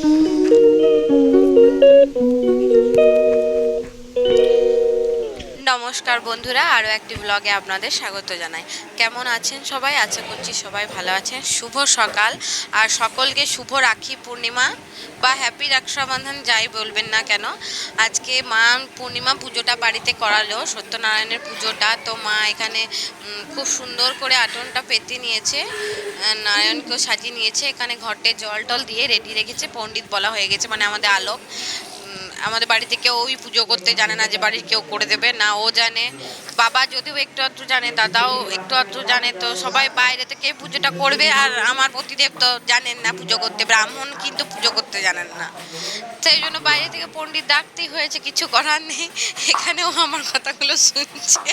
Thank you. নমস্কার বন্ধুরা, আরও একটি ব্লগে আপনাদের স্বাগত জানাই। কেমন আছেন সবাই? আশা করছি সবাই ভালো আছেন। শুভ সকাল। আর সকলকে শুভ রাখি পূর্ণিমা বা হ্যাপি রক্ষাবন্ধন, যাই বলবেন না কেন। আজকে মা পূর্ণিমা পুজোটা বাড়িতে করালো, সত্যনারায়ণের পুজোটা। তো মা এখানে খুব সুন্দর করে আটনটা পেতে নিয়েছে। নারায়ণকেও সাজিয়ে নিয়েছে। এখানে ঘরটে জল টল দিয়ে রেডি রেখেছে। পণ্ডিত বলা হয়ে গেছে মানে আমাদের আলোক। আমাদের বাড়িতে কেউ ওই পুজো করতে জানে না যে বাড়ির কেউ করে দেবে, না ও জানে। বাবা যদিও একটু আধটু জানে, দাদাও একটু আধটু জানে, তো সবাই বাইরে থেকে পুজোটা করবে আর আমার প্রতিদেব তো জানেন না পুজো করতে, ব্রাহ্মণ কিন্তু পুজো করতে জানেন না। সেই জন্য বাইরে থেকে পণ্ডিত ডাকতেই হয়েছে, কিছু করার নেই, এখানেও আমার কথাগুলো শুনছে।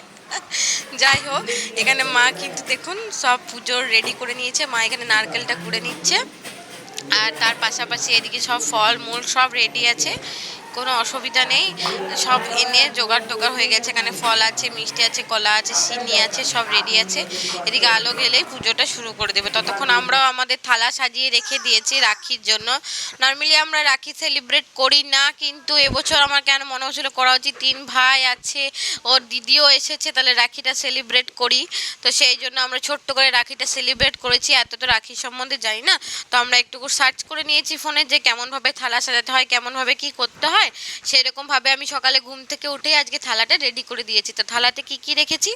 যাই হোক, এখানে মা কিন্তু দেখুন সব পুজোর রেডি করে নিয়েছে, মা এখানে নারকেলটা কুড়ে নিচ্ছে। আর তার পাশাপাশি এদিকে সব ফল মূল সব রেডি আছে। কোনো অসুবিধা নেই। সব এনে জোগাড় টোগাড় হয়ে গেছে। এখানে ফল আছে, মিষ্টি আছে, কলা আছে চিনি আছে, সব রেডি আছে। এদিকে আলো গেলেই পুজোটা শুরু করে দেবে। ততক্ষণ আমরাও আমাদের থালা সাজিয়ে রেখে দিয়েছি রাখির জন্য। নর্মালি আমরা রাখি সেলিব্রেট করি না, কিন্তু এবছর আমার কেন মনে হচ্ছিল করা উচিত? তিন ভাই আছে, ওর দিদিও এসেছে, তাহলে রাখিটা সেলিব্রেট করি। তো সেই জন্য আমরা ছোট্ট করে রাখিটা সেলিব্রেট করেছি। এত তো রাখি সম্বন্ধে জানি না। তো আমরা একটু সার্চ করে নিয়েছি ফোনে যে কেমনভাবে থালা সাজাতে হয়, কেমনভাবে কি করতে হয়। সেরকমভাবে আমি সকালে ঘুম থেকে উঠেই আজকে থালাটা রেডি করে দিয়েছি। তো থালাতে কি কি রেখেছি?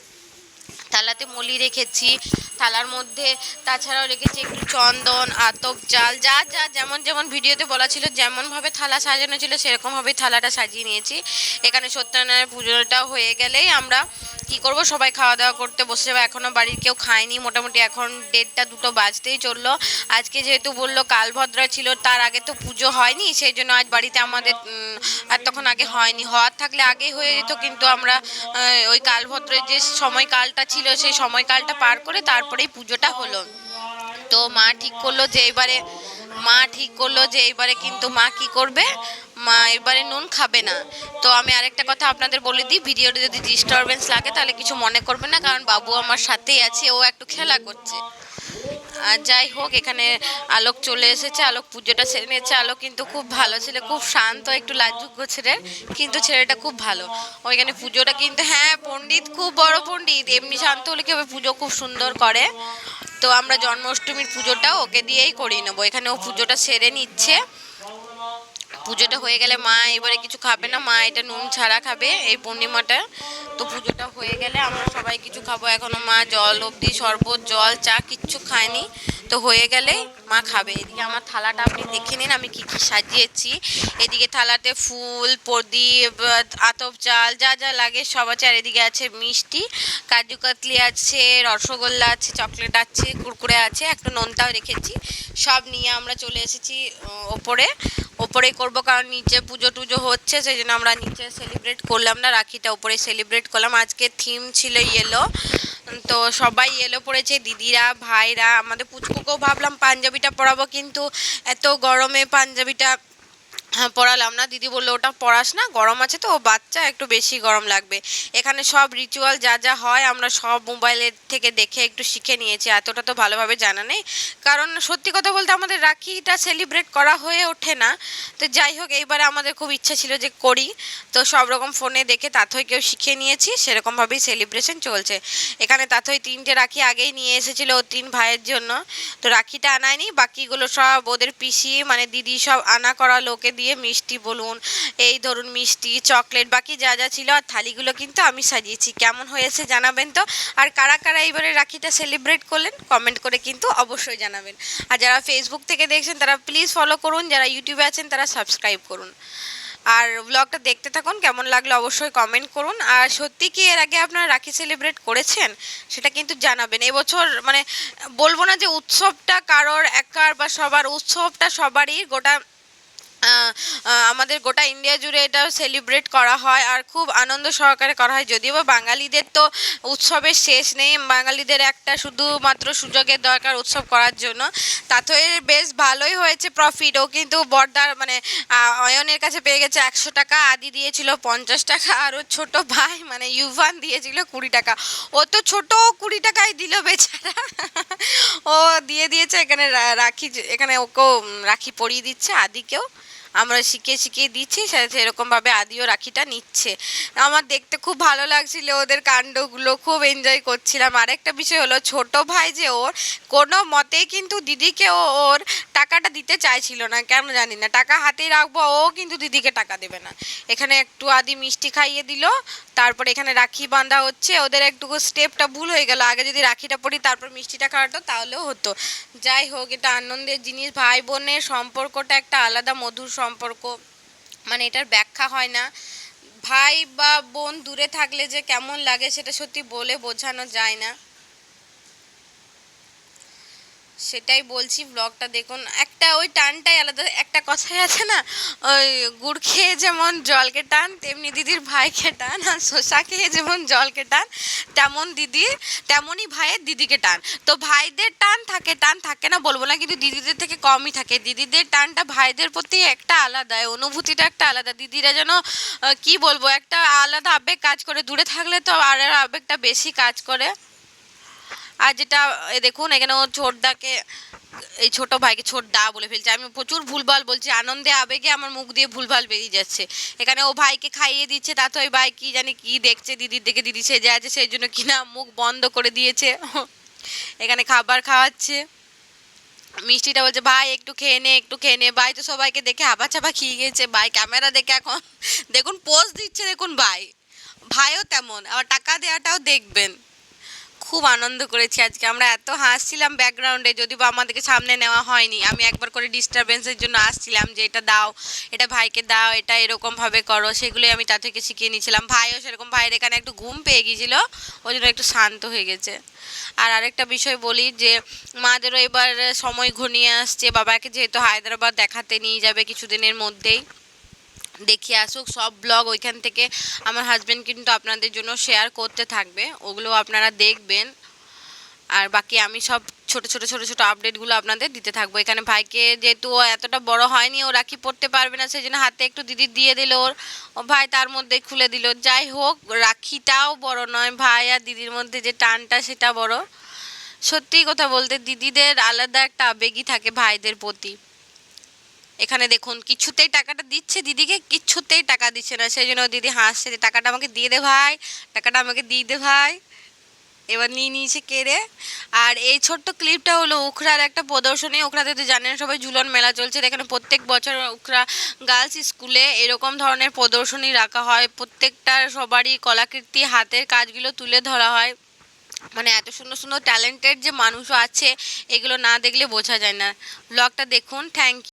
থালাতে মলি রেখেছি, থালার মধ্যে তাছাড়াও রেখেছি একটু চন্দন আতপ চাল যা যা যেমন যেমন ভিডিওতে বলা ছিল যেমনভাবে থালা সাজানো ছিল সেরকমভাবেই থালাটা সাজিয়ে নিয়েছি। এখানে সত্যনারায়ণ পুজোটা হয়ে গেলেই আমরা কি করব? সবাই খাওয়া দাওয়া করতে বসে যাব। এখনও বাড়ির কেউ খায়নি। মোটামুটি এখন দেড়টা দুটো বাজতেই চলল। আজকে যেহেতু বলল কালভদ্রা ছিল, তার আগে তো পুজো হয়নি। সেই জন্য আজ বাড়িতে আমাদের তখন আগে হয়নি। হওয়ার থাকলে আগেই হয়ে যেত, কিন্তু আমরা ওই কালভদ্রের যে সময়কালটা ছিল সেই সময়কালটা পার করে তারপরেই পুজোটা হলো। তো মা ঠিক করল যে এবারে, মা ঠিক করল যে এবারে কিন্তু মা কি করবে? মা এবারে নুন খাবে না। তো আমি আরেকটা কথা আপনাদের বলে দিই ভিডিওটা যদি ডিস্টারবেন্স লাগে তাহলে কিছু মনে করবে না, কারণ বাবু আমার সাথেই আছে, ও একটু খেলা করছে। আর যাই হোক, এখানে আলোক চলে এসেছে, আলোক পুজোটা সেরে নিয়েছে। আলোক কিন্তু খুব ভালো ছেলে, খুব শান্ত, একটু লাজুক ছেলে কিন্তু ছেলেটা খুব ভালো। ওইখানে পুজোটা কিন্তু হ্যাঁ পণ্ডিত, খুব বড় পণ্ডিত। এমনি শান্ত হলে কি হবে? পুজো খুব সুন্দর করে। তো আমরা জন্মাষ্টমীর পুজোটা ওকে দিয়েই করিয়ে নেব। এখানে ও পুজোটা সেরে নিচ্ছে। পুজোটা হয়ে গেলে মা এবারে কিছু খাবে না। মা এটা নুন ছাড়া খাবে এই পূর্ণিমাটা। তো পুজোটা হয়ে গেলে আমরা সবাই কিছু খাব। এখনও মা জল অবধি, শরবত, জল, চা কিচ্ছু খায়নি। তো হয়ে গেলে মা খাবে। এদিকে আমার থালাটা আপনি দেখে নিন, আমি কি কি সাজিয়েছি। এদিকে থালাতে ফুল, প্রদীপ, আতপ চাল, যা যা লাগে সব আছে। আর এদিকে আছে মিষ্টি, কাজু কাতলি আছে, রসগোল্লা আছে, চকলেট আছে, কুরকুরে আছে, একটা নোনতাও রেখেছি। সব নিয়ে আমরা চলে এসেছি ওপরে। ওপরেই করব, কারণ নিচে পুজো টুজো হচ্ছে, সেই জন্য আমরা নিচে সেলিব্রেট করলাম না, রাখিটা ওপরে সেলিব্রেট করলাম। আজকে থিম ছিল ইয়েলো তো সবাই ইয়েলো পড়েছে, দিদিরা, ভাইরা, আমাদের পুচকুকেও ভাবলাম পাঞ্জাবিটা পরাবো, কিন্তু এত গরমে পাঞ্জাবিটা পড়ালাম না। দিদি বলল, ওটা পড়াস না, গরম আছে তো, ও বাচ্চা, একটু বেশি গরম লাগবে। এখানে সব রিচুয়াল যা যা হয়, আমরা সব মোবাইলের থেকে দেখে একটু শিখে নিয়েছি, এতটা তো ভালোভাবে জানা নেই। কারণ সত্যি কথা বলতে আমাদের রাখিটা সেলিব্রেট করা হয়ে ওঠে না। তো যাই হোক, এইবারে আমাদের খুব ইচ্ছা ছিল যে করি। তো সব রকম ফোনে দেখে তাথইকেও শিখে নিয়েছি সেরকমভাবেই সেলিব্রেশন চলছে। এখানে তাথই তিনটে রাখি আগেই নিয়ে এসেছিল ওর তিন ভাইয়ের জন্য। তো রাখিটা আনায়নি, বাকিগুলো সব ওদের পিসি মানে দিদি সব আনা করা লোকে দিয়ে মিষ্টি বলুন, এই ধরুন মিষ্টি, চকলেট, বাকি যা যা ছিল আর থালিগুলো কিন্তু আমি সাজিয়েছি। কেমন হয়েছে জানাবেন তো? আর কারা কারা এইবারে রাখিটা সেলিব্রেট করলেন কমেন্ট করে কিন্তু অবশ্যই জানাবেন। আর যারা ফেসবুক থেকে দেখছেন, তারা প্লিজ ফলো করুন। যারা ইউটিউবে আছেন, তারা সাবস্ক্রাইব করুন। আর ব্লগটা দেখতে থাকুন, কেমন লাগল অবশ্যই কমেন্ট করুন। আর সত্যি কি এর আগে আপনারা রাখি সেলিব্রেট করেছেন? সেটা কিন্তু জানাবেন। এবছর মানে বলব না যে উৎসবটা কারোর একার বা সবার, উৎসবটা সবারই গোটা আমাদের গোটা ইন্ডিয়া জুড়ে এটা সেলিব্রেট করা হয় আর খুব আনন্দ সহকারে করা হয়। যদিও বা বাঙালিদের তো উৎসবের শেষ নেই, বাঙালিদের একটা শুধুমাত্র সুযোগের দরকার উৎসব করার জন্য। তাতে বেশ ভালোই হয়েছে প্রফিট ও কিন্তু বর্দার মানে অয়নের কাছে পেয়ে গেছে একশো টাকা, আদি দিয়েছিল পঞ্চাশ টাকা, আর ওর ছোট ভাই মানে ইউভান দিয়েছিল কুড়ি টাকা। ও তো ছোট, কুড়ি টাকায় দিল বেচারা। ও দিয়ে দিয়েছে, এখানে রাখি এখানে ওকেও রাখি পরিয়ে দিচ্ছে আদিকেও। আমরা শিখিয়ে শিখিয়ে দিচ্ছি সেরকমভাবে আদিও রাখিটা নিচ্ছে। আমার দেখতে খুব ভালো লাগছিল ওদের কাণ্ডগুলো, খুব এনজয় করছিলাম। আরেকটা বিষয় হলো, ছোট ভাই যে ওর, কোনো মতেই কিন্তু দিদিকে ও ওর টাকাটা দিতে চাইছিল না, কেন জানি না। টাকা হাতেই রাখব, ও কিন্তু দিদিকে টাকা দেবে না। এখানে একটু আদি মিষ্টি খাইয়ে দিল, তারপর এখানে রাখি বাঁধা হচ্ছে। ওদের একটু স্টেপটা ভুল হয়ে গেল। আগে যদি রাখিটা পরি তারপর মিষ্টিটা খাওয়াতো তাহলেও হতো। যাই হোক, এটা আনন্দের জিনিস। ভাই বোনের সম্পর্কটা একটা আলাদা মধুর সম্পর্ক মানে এটার ব্যাখ্যা হয় না। ভাই বা বোন দূরে থাকলে যে কেমন লাগে সেটা সত্যি বলে বোঝানো যায় না। সেটাই বলছি ব্লগটা দেখুন। একটা ওই টানটাই আলাদা। কথাই আছে না, ওই গুড় খেয়ে যেমন জলকে টান, তেমনি দিদির ভাইকে টান আর শসা খেয়ে যেমন জলকে টান, তেমন দিদির তেমনই ভাইয়ের দিদিকে টান। তো ভাইদের টান থাকে টান থাকে না বলব না, কিন্তু দিদিদের থেকে কমই থাকে। দিদিদের টানটা ভাইদের প্রতি একটা আলাদা অনুভূতিটা একটা আলাদা। দিদিরা যেন কি বলব, একটা আলাদা আবেগ কাজ করে। দূরে থাকলে তো আর আবেগটা বেশি কাজ করে। আর যেটা দেখুন, এখানে ও ছোটদাকে, এই ছোট ভাইকে ছোট দা বলে ফেলছে। আমি প্রচুর ভুলভাল বলছি, আনন্দে, আবেগে আমার মুখ দিয়ে ভুলভাল বেরিয়ে যাচ্ছে। এখানে ও ভাইকে খাইয়ে দিচ্ছে তাতে ওই ভাই কি জানি কি দেখছে, দিদির দিকে দিদি সেজে আছে, সেই জন্য কিনা মুখ বন্ধ করে দিয়েছে। এখানে খাবার খাওয়াচ্ছে। মিষ্টিটা বলছে, ভাই, একটু খেয়ে নে, একটু খেয়ে নে। ভাই তো সবাইকে দেখে হাবা চাপা খেয়ে গেছে। ভাই, ক্যামেরা দেখে এখন, দেখুন, পোজ দিচ্ছে, দেখুন, ভাই। ভাইও তেমন, আবার টাকা দেওয়াটাও দেখবেন। খুব আনন্দ করেছি আজকে। আমরা এত হাসছিলাম ব্যাকগ্রাউন্ডে যদি বা আমাদেরকে সামনে নেওয়া হয়নি। আমি একবার করে ডিস্টারবেন্সের জন্য আসছিলাম যে, এটা দাও, এটা ভাইকে দাও, এটা এরকমভাবে করো। সেগুলোই আমি তা থেকে শিখিয়ে নিয়েছিলাম। ভাইও সেরকম, ভাইয়ের এখানে একটু ঘুম পেয়ে গিয়েছিল, ওই জন্য একটু শান্ত হয়ে গেছে। আর আরেকটা বিষয় বলি যে, মাদেরও এবার সময় ঘনিয়ে আসছে। বাবাকে যেহেতু হায়দ্রাবাদ দেখাতে নিয়ে যাবে কিছুদিনের মধ্যেই। দেখিয়ে আসুক, সব ব্লগ ওইখান থেকে আমার হাজব্যান্ড কিন্তু আপনাদের জন্য শেয়ার করতে থাকবে, ওগুলো আপনারা দেখবেন। আর বাকি আমি সব ছোট ছোট ছোট ছোট আপডেটগুলো আপনাদের দিতে থাকব। এখানে ভাইকে যেহেতু ও এতটা বড় হয়নি, ও রাখি পড়তে পারবে না, সেই জন্য হাতে একটু দিদি দিয়ে দিল ওর। ও ভাই তার মধ্যে খুলে দিল। যাই হোক, রাখিটাও বড় নয় ভাই, আর দিদির মধ্যে যে টানটা সেটা বড়। সত্যি কথা বলতে দিদিদের আলাদা একটা আবেগই থাকে ভাইদের প্রতি। এখানে দেখুন, কিছুতেই টাকাটা দিচ্ছে, দিদিকে কিছুতেই টাকা দিচ্ছে না। সেই জন্য দিদি হাসছে যে, টাকাটা আমাকে দিয়ে দে ভাই, টাকাটা আমাকে দিয়ে দে ভাই। এবার নিয়ে নিয়েছে কেড়ে। আর এই ছোট্ট ক্লিপটা হলো উখড়ার একটা প্রদর্শনী। উখড়াতে তো জানেন সবাই, ঝুলন মেলা চলছে। এখানে প্রত্যেক বছর উখড়া গার্লস স্কুলে এরকম ধরনের প্রদর্শনী রাখা হয়। প্রত্যেকটার সবারই কলাকৃতি, হাতের কাজগুলো তুলে ধরা হয়। মানে এত সুন্দর সুন্দর ট্যালেন্টেড যে মানুষও আছে, এগুলো না দেখলে বোঝা যায় না। ব্লগটা দেখুন, থ্যাংক